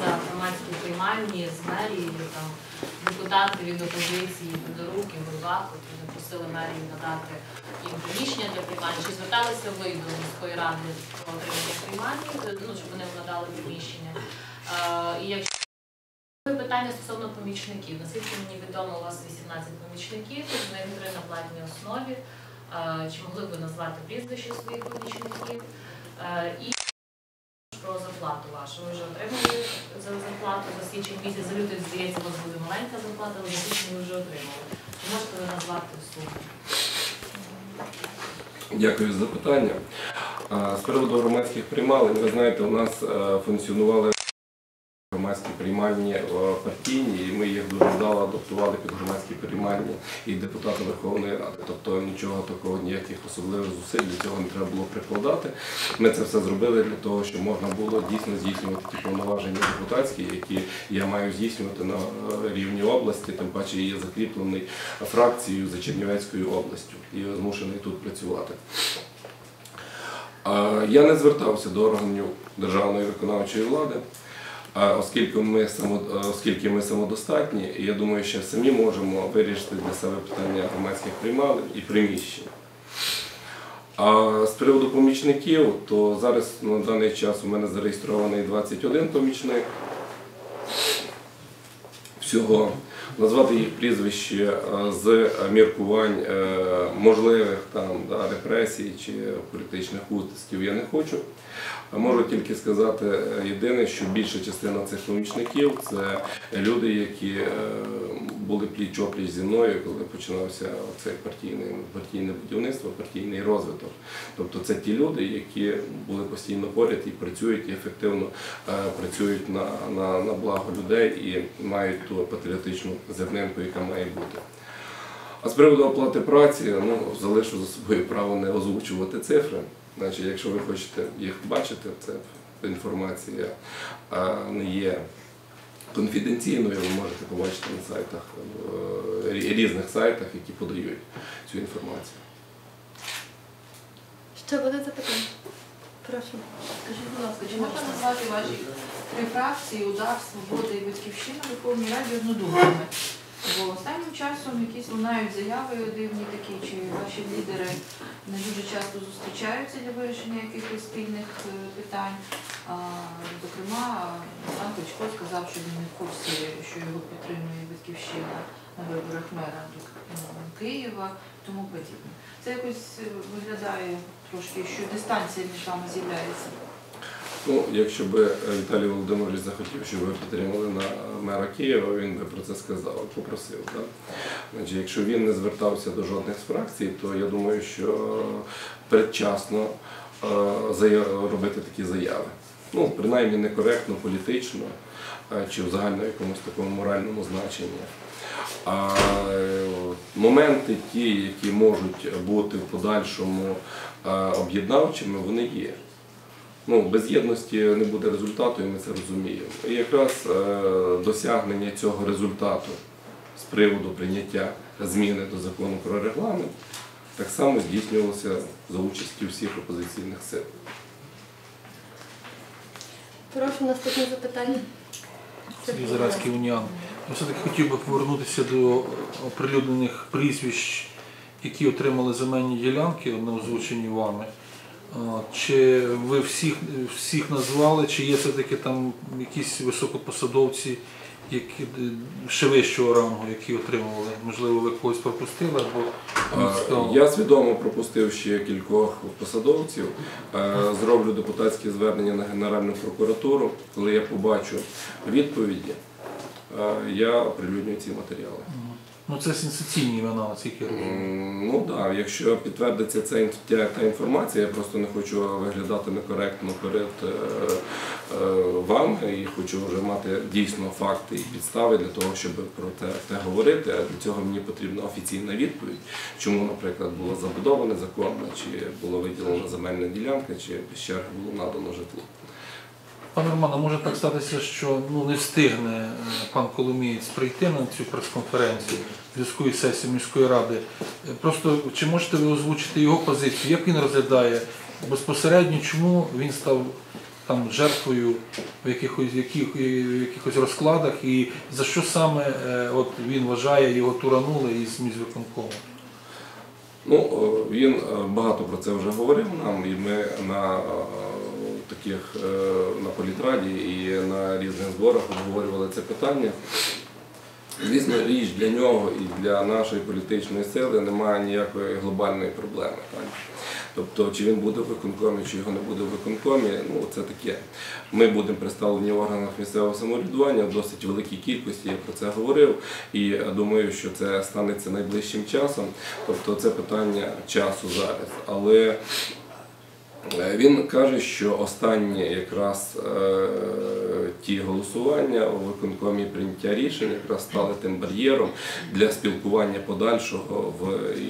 за громадські приймальні з мерією, там депутати від опозиції, Федорук і Бурбак, от вони просили мерію надати їм приміщення для приймальні. Чи зверталися ви до міської ради про отримання приймальні, ну, щоб вони надали приміщення? Е, І якщо питання стосовно помічників, наскільки мені відомо, у вас 18 помічників, з них три на платній основі. Е, Чи могли б ви назвати прізвище своїх помічників? Е, І про зарплату вашу. Ви вже отримали за зарплату за січень місяць, за лютий, здається, у вас буде маленька зарплата, але за січень ви вже отримали. Можете ви назвати суму? Дякую за запитання. З приводу громадських приймалень, ви знаєте, у нас е, функціонували приймальні е, партійні, і ми їх дуже вдало адаптували під громадські приймальні і депутати Верховної Ради. Тобто нічого такого, ніяких особливих зусиль для цього не треба було прикладати. Ми це все зробили для того, щоб можна було дійсно здійснювати ті повноваження депутатські, які я маю здійснювати на е, рівні області, тим паче є закріплений фракцією за Чернівецькою областю і змушений тут працювати. Я не звертався до органів державної виконавчої влади, оскільки ми, само, оскільки ми самодостатні, я думаю, що самі можемо вирішити для себе питання громадських приймалень і приміщень. А з приводу помічників, то зараз на даний час у мене зареєстрований 21 помічник. Всього назвати їх прізвище е, з міркувань е, можливих там да, репресій чи політичних утисків я не хочу. Можу тільки сказати е, єдине, що більша частина цих помічників це люди, які е, були пліч-опліч зі мною, коли починався цей партійне, партійне будівництво, партійний розвиток. Тобто це ті люди, які були постійно поряд і працюють і ефективно е, працюють на, на, на благо людей і мають ту патріотичну зернинку, яка має бути. А з приводу оплати праці, ну залишу за собою право не озвучувати цифри. Значить, якщо ви хочете їх бачити, це інформація не є конфіденційною, ви можете побачити на сайтах е, різних сайтах, які подають цю інформацію. Ще буде запитання? Прошу. Скажіть, будь ласка, чи можна назвати ваші три фракції УДАР, Свобода і Батьківщина Верховній Раді однодумцями? Бо останнім часом якісь лунають заяви дивні такі, чи ваші лідери не дуже часто зустрічаються для вирішення якихось спільних е, питань. Зокрема, пан Кличко сказав, що він не в курсі, що його підтримує Батьківщина на виборах мера Києва, тому подібне. Це якось е, виглядає трошки, що дистанція між вами з'являється. Ну, якщо би Віталій Володимирович захотів, щоб ви підтримали на мера Києва, він би про це сказав, попросив. Так? Значить, якщо він не звертався до жодних з фракцій, то я думаю, що передчасно е, робити такі заяви. Ну, принаймні некоректно, політично е, чи в загально якомусь такому моральному значенні. А е, моменти ті, які можуть бути в подальшому е, об'єднавчими, вони є. Ну, без єдності не буде результату, і ми це розуміємо. І якраз е, досягнення цього результату з приводу прийняття зміни до закону про регламент так само здійснювалося за участю всіх опозиційних сил. Прошу наступне запитання. Сергій Зарадський уніан. Я все-таки хотів би повернутися до оприлюднених прізвищ, які отримали земельні ділянки, озвучені вами. Чи ви всіх, всіх назвали, чи є все-таки там якісь високопосадовці, які ще вищого рангу, які отримували? Можливо, ви когось пропустили або Е? Я свідомо пропустив ще кількох посадовців. Е, Зроблю депутатське звернення на Генеральну прокуратуру. Коли я побачу відповіді, е, я оприлюдню ці матеріали. Ну це сенсаційні імена, наскільки я розумію. Ну так, якщо підтвердиться ця та, інформація, я просто не хочу виглядати некоректно перед е, е, вами і хочу вже мати дійсно факти і підстави для того, щоб про те, те говорити. А для цього мені потрібна офіційна відповідь, чому, наприклад, було забудоване законно, чи було виділена земельна ділянка, чи черги було надано житло. Пане Романе, може так статися, що ну, не встигне е, пан Коломієць прийти на цю прес-конференцію в сесією міської ради. Е, Просто чи можете ви озвучити його позицію, як він розглядає безпосередньо, чому він став там жертвою в якихось, яких, в якихось розкладах, і за що саме е, от він вважає, його туранули із міськвиконкому? Ну, він е, багато про це вже говорив нам, і ми на е, таких е, на політраді і на різних зборах обговорювали це питання. Звісно, річ для нього і для нашої політичної сили немає ніякої глобальної проблеми. Так? Тобто, чи він буде в виконкомі, чи його не буде в виконкомі, ну це таке. Ми будемо представлені в органах місцевого самоврядування в досить великій кількості, я про це говорив, і думаю, що це станеться найближчим часом. Тобто це питання часу зараз. Але Він каже, що останні якраз е, ті голосування у виконкомі прийняття рішень якраз стали тим бар'єром для спілкування подальшого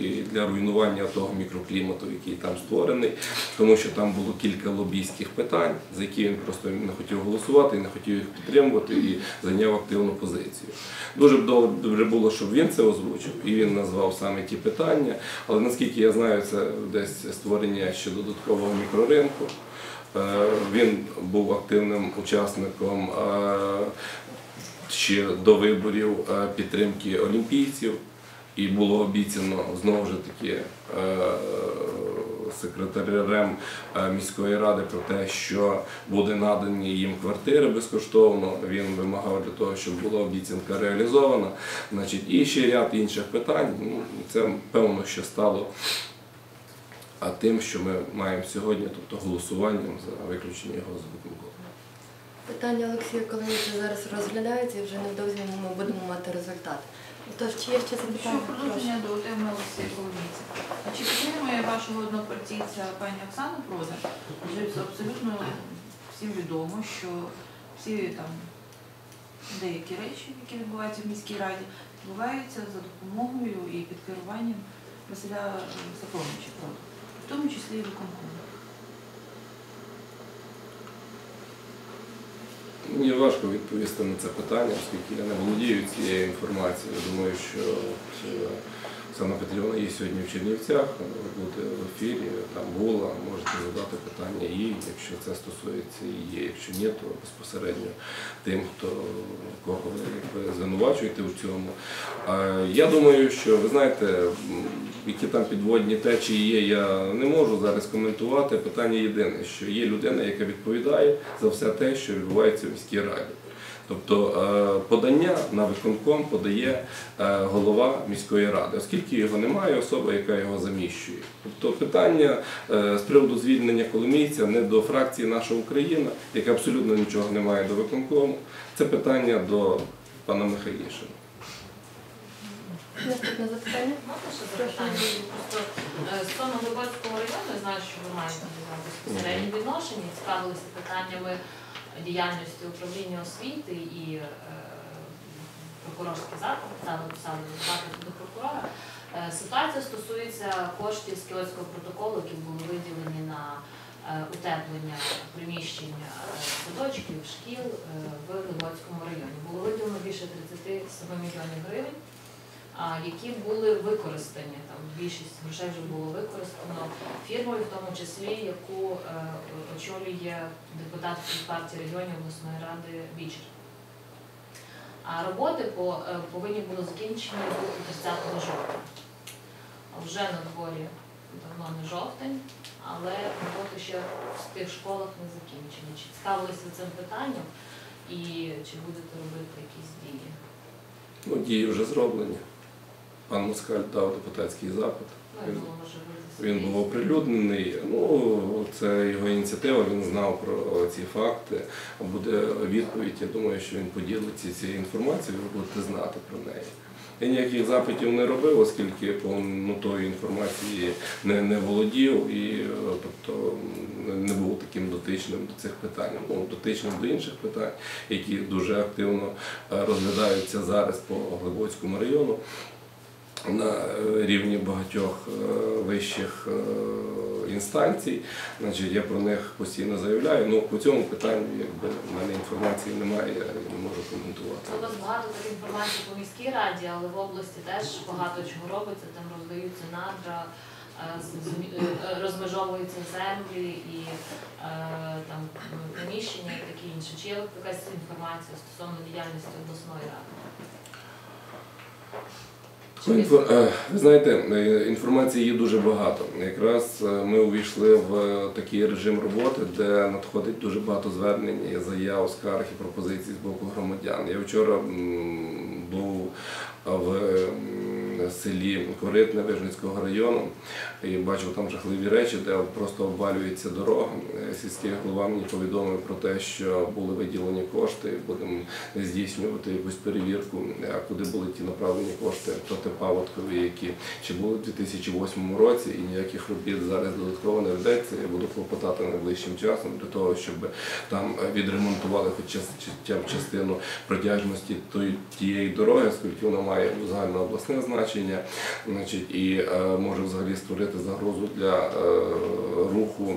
і для руйнування того мікроклімату, який там створений, тому що там було кілька лобійських питань, за які він просто не хотів голосувати і не хотів їх підтримувати і зайняв активну позицію. Дуже б добре було, щоб він це озвучив, і він назвав саме ті питання. Але наскільки я знаю, це десь створення ще додаткового мікроринку. Е, Він був активним учасником е, ще до виборів е, підтримки олімпійців. І було обіцяно знову ж таки секретарем міської ради про те, що буде надані їм квартири безкоштовно. Він вимагав для того, щоб була обіцянка реалізована. Значить, і ще ряд інших питань. Ну, це певно, що стало а тим, що ми маємо сьогодні, тобто голосуванням за виключення його з виконкому. Питання Олексія Коломійця зараз розглядається і вже невдовзі ми будемо мати результат. Тож, чи є ще Що запитання? в продовження до теми Олексія Коломійця. А чи підтримує вашого однопартійця пані Оксана Продан? Вже абсолютно всім відомо, що всі там деякі речі, які відбуваються в міській раді, відбуваються за допомогою і під керуванням Василя Сафроновича Продан, в тому числі і виконкому. Мені важко відповісти на це питання, оскільки я не володію цією інформацією. Думаю, що е, Оксана Петрівна є сьогодні в Чернівцях, буде в ефірі, там була, можете задати питання їй, якщо це стосується її. Якщо ні, то безпосередньо тим, хто кого ви звинувачуєте в цьому. Я думаю, що ви знаєте, які там підводні течії є, я не можу зараз коментувати. Питання єдине, що є людина, яка відповідає за все те, що відбувається в міській раді. Тобто е, подання на виконком подає е, голова міської ради, оскільки його немає, особа, яка його заміщує. Тобто питання е, з приводу звільнення Коломійця не до фракції наша Україна, яка абсолютно нічого не має до виконкому. Це питання до пана Михайлішина. Наступне запитання. Можна ще запитання? Просто стосовно Глибоцького району, я знаю, що ви маєте там відношення, цікавилися питаннями діяльності управління освіти і е, прокурорський заклад, написали запит до прокурора. Е, Ситуація стосується коштів з Кіотського протоколу, які були виділені на е, утеплення приміщень е, садочків, шкіл в Глибоцькому районі. Було виділено більше 37 мільйонів гривень які були використані. Там більшість грошей вже було використано фірмою, в тому числі, яку е, очолює депутат від партії регіонів обласної ради Вічер. А роботи по, е, повинні були закінчені до 30 жовтня. Вже на дворі давно не жовтень, але роботи ще в тих школах не закінчені. Чи цікавилися цим питанням і чи будете робити якісь дії? Ну, дії вже зроблені. Пан Москаль дав депутатський запит. Ну, Він Він був оприлюднений. Ну, це його ініціатива, він знав про ці факти. Буде відповідь. Я думаю, що він поділиться цією інформацією, ви будете знати про неї. Я ніяких запитів не робив, оскільки повнотою інформації не, не володів і тобто не був таким дотичним до цих питань. Ну, дотичним до інших питань, які дуже активно е, розглядаються зараз по Глибоцькому району на е, рівні багатьох е, вищих е, інстанцій. Значить, я про них постійно заявляю. Ну, по цьому питанню якби, в мене інформації немає, я не можу коментувати. У вас багато такої інформації по міській раді, але в області теж багато чого робиться. Там роздаються надра, розмежовуються землі і там приміщення. чи є якась інформація стосовно діяльності обласної ради? Інфо- е, Ви знаєте, е, інформації є дуже багато. Якраз е, ми увійшли в такий режим роботи, де надходить дуже багато звернень, заяв, скарг і пропозицій з боку громадян. Я вчора був в селі Коритне Вижницького району і бачив там жахливі речі, де просто обвалюється дорога. Е, Сільський голова мені повідомив про те, що були виділені кошти, будемо здійснювати якусь перевірку, е, куди були ті направлені кошти проти паводкові, які ще були в 2008 році, і ніяких робіт зараз додатково не ведеться. Я буду клопотати найближчим часом для того, щоб там е, відремонтували хоча частину протяжності тієї дороги, оскільки вона має загальнообласне значення, значить, і е, може взагалі створити загрозу для е, руху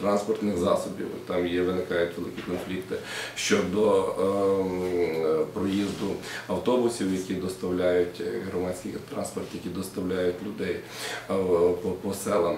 транспортних засобів. Там є виникають великі конфлікти щодо ем, проїзду автобусів, які доставляють е, громадський транспорт, які доставляють людей е, по, по селам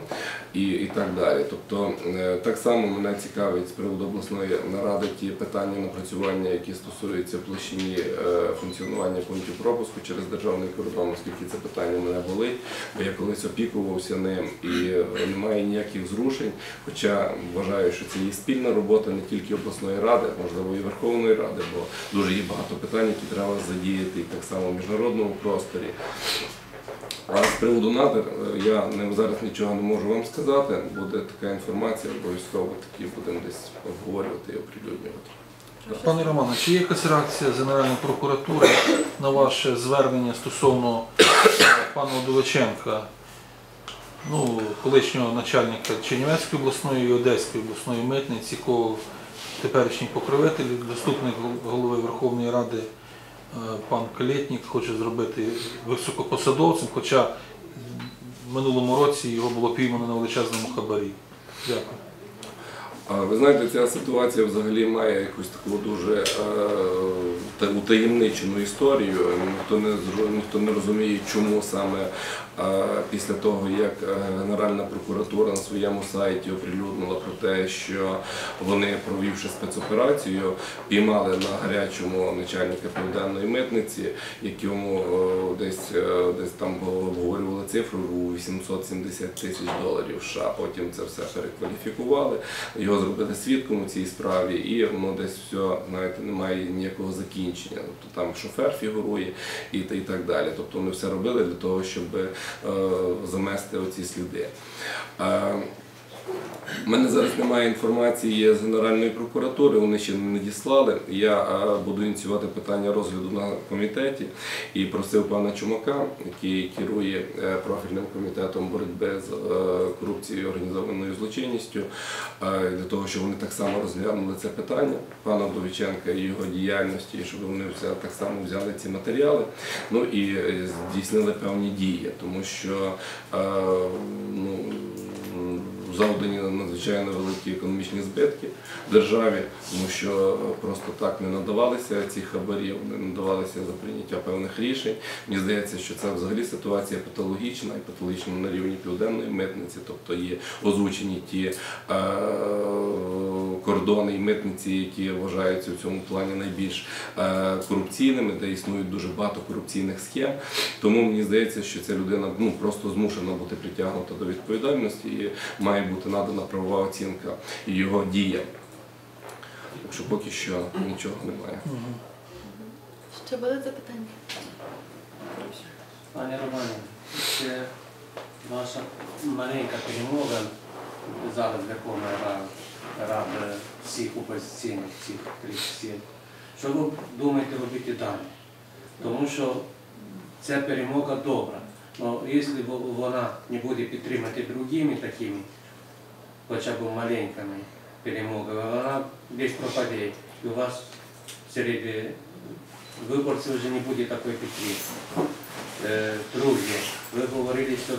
і, і так далі. Тобто е, так само мене цікавить з приводу обласної наради ті питання напрацювання, які стосуються площині е, функціонування пунктів пропуску через державний кордон, оскільки це питання мене болить, бо я колись опікувався ним і е, немає ніяких зрушень. Хоча вважаю, що це є спільна робота не тільки обласної ради, а можливо, і Верховної Ради, бо дуже є багато питань, які треба задіяти і так само в міжнародному просторі. А з приводу надр е, я зараз нічого не можу вам сказати. Буде така інформація, обов'язково такі будемо десь обговорювати і оприлюднювати. Пане Романе, чи є якась реакція Генеральної прокуратури на ваше звернення стосовно е, пана Удовиченка, ну, колишнього начальника Чернівецької обласної і Одеської обласної митниці, якого теперішній покровитель, заступник гол- голови Верховної Ради е, пан Калєтнік хоче зробити високопосадовцем, хоча в минулому році його було піймано на величезному хабарі. Дякую. Ви знаєте, ця ситуація взагалі має якусь таку дуже е, утаємничену історію. Ніхто не ніхто не розуміє, чому саме після того, як е, Генеральна прокуратура на своєму сайті оприлюднила про те, що вони, провівши спецоперацію, піймали на гарячому начальника південної митниці, якому е, десь е, десь там обговорювали цифру у 870 тисяч доларів. США. Потім це все перекваліфікували. Його зробили свідком у цій справі, і воно десь все, знаєте, немає ніякого закінчення. Тобто там шофер фігурує і, і так далі. Тобто вони все робили для того, щоб замести оці сліди. У мене зараз немає інформації з Генеральної прокуратури, вони ще не надіслали. Я е, буду ініціювати питання розгляду на комітеті і просив пана Чумака, який керує е, профільним комітетом боротьби з е, корупцією і організованою злочинністю, для того, щоб вони так само розглянули це питання пана Довіченка і його діяльності, щоб вони так само взяли ці матеріали, ну і здійснили певні дії, тому що ну, завдані надзвичайно великі економічні збитки державі, тому що просто так не надавалися ці хабарі, не надавалися за прийняття певних рішень. Мені здається, що це взагалі ситуація патологічна і патологічна на рівні південної митниці, тобто є озвучені ті е, кордони і митниці, які вважаються в цьому плані найбільш е, корупційними, де існують дуже багато корупційних схем. Тому мені здається, що ця людина ну просто змушена бути притягнута до відповідальності і має бути надана правова оцінка його діям. Так що поки що нічого немає. Ще були запитання? Пане Романе, це ваша маленька перемога зараз Верховної Ради, Ради всіх опозиційних, всіх трьох сил. Що ви думаєте робити далі? Тому що ця перемога добра. Але якщо вона не буде підтримати другими такими, хоча б маленькими перемогами, вона десь пропаде. І у вас серед е, виборців вже не буде такої підтримки. Е, Друге, ви говорили, що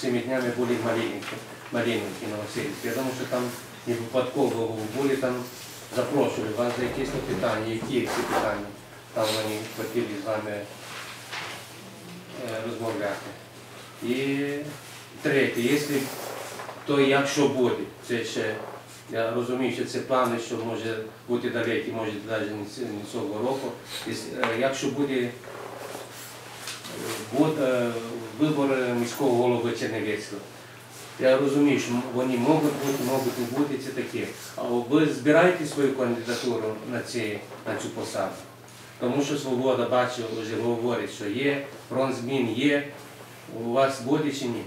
цими днями були маленькі, маленькі Васильівській. Я думаю, що там не випадково були там, запрошували вас за якісь питання, які ці питання там вони хотіли з вами е, розмовляти. І третє, якщо то якщо буде, це ще Я розумію, що це плани, що може бути далекі, може навіть не цього року. Е, Якщо буде е, вибори міського голови Чернівецького, я розумію, що вони можуть бути, можуть не бути, це таке. А ви збираєте свою кандидатуру на, ці, на цю посаду? Тому що Свобода бачив, вже говорить, що є, фронт змін є. У вас буде чи ні?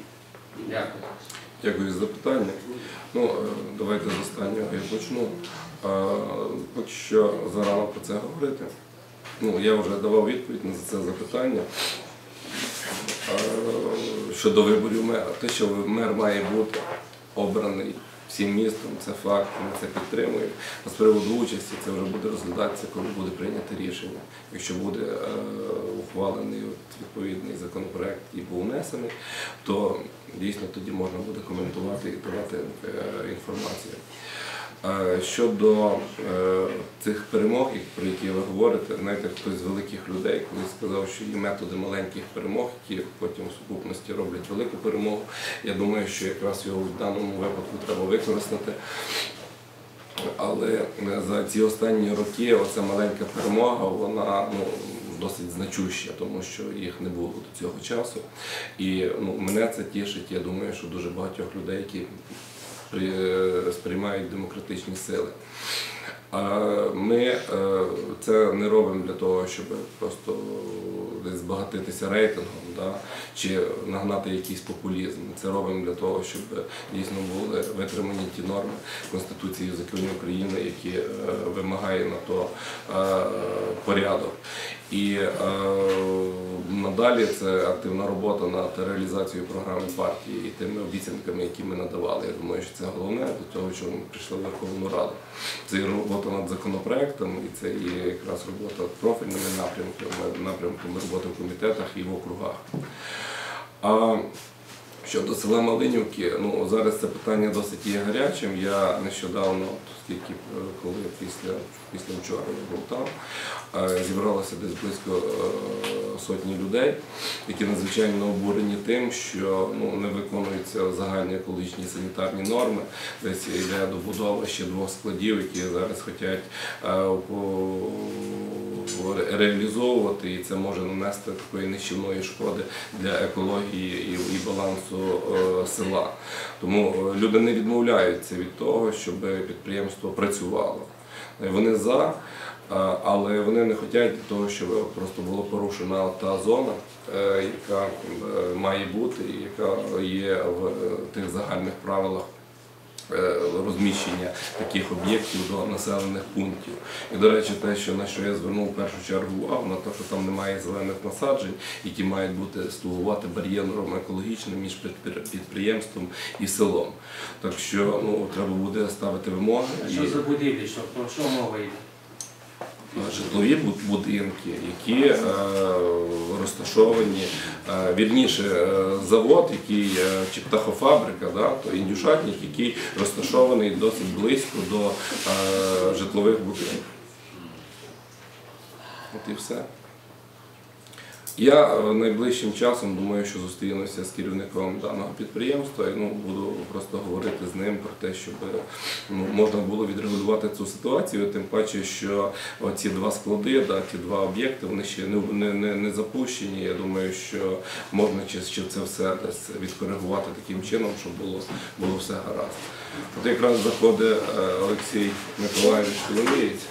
Дякую. Дякую за запитання. Ну, е, давайте з останнього я почну. Е, Поки що зарано про це говорити. Ну, я вже давав відповідь на це запитання. Щодо виборів мера, те, що мер має бути обраний всім містом, це факт, ми це підтримуємо. А з приводу участі це вже буде розглядатися, коли буде прийнято рішення. Якщо буде е, ухвалений от відповідний законопроект і був внесений, то дійсно тоді можна буде коментувати і давати е, інформацію. Е, Щодо е, цих перемог, про які ви говорите, знаєте, хтось з великих людей колись сказав, що є методи маленьких перемог, які потім в сукупності роблять велику перемогу. Я думаю, що якраз його в даному випадку треба використати. Але е, за ці останні роки оця маленька перемога, вона ну, досить значуща, тому що їх не було до цього часу. І ну, мене це тішить. Я думаю, що дуже багатьох людей, які сприймають демократичні сили. Ми е, це не робимо для того, щоб просто десь збагатитися рейтингом да, чи нагнати якийсь популізм. Це робимо для того, щоб дійсно були витримані ті норми Конституції і законів України, які е, вимагає на то е, порядок. І надалі це активна робота над реалізацією програми партії і тими обіцянками, які ми надавали. Я думаю, що це головне до того, що ми прийшли в Верховну Раду. Це і робота над законопроектом, і це і якраз робота профільними напрямками, напрямками роботи в комітетах і в округах. Щодо села Малинівки, ну зараз це питання досить є гарячим. Я нещодавно, от скільки е, коли після, після вчора я був там, е, зібралося десь близько е, сотні людей, які надзвичайно обурені тим, що ну, не виконуються загальні екологічні санітарні норми. Десь йде добудова ще двох складів, які зараз хочуть реалізовувати, і це може нанести такої нищівної шкоди для екології і, балансу е, села. Тому е, люди не відмовляються від того, щоб підприємство працювало. Вони за, е, але вони не хочуть того, щоб просто була порушена та зона, яка має бути, яка є в тих загальних правилах розміщення таких об'єктів до населених пунктів. І, до речі, те, що на що я звернув в першу чергу увагу, на те, що там немає зелених насаджень, які мають бути слугувати бар'єром екологічним між підприємством і селом. Так що ну, треба буде ставити вимоги. А що за будівлі? Що, про що мова йде? Житлові будинки, які е, розташовані, е, вірніше, е, завод, який е, чи птахофабрика, да, то індюшатник, який розташований досить близько до е, житлових будинків. От і все. Я е, найближчим часом думаю, що зустрінуся з керівником даного підприємства і ну, буду просто говорити з ним про те, щоб ну, можна було відрегулювати цю ситуацію, тим паче, що ці два склади, да, ті два об'єкти, вони ще не, не, не, не запущені. Я думаю, що можна чи, чи це все десь відкоригувати таким чином, щоб було, було все гаразд. От якраз заходить е, Олексій Миколаївич Коломієць.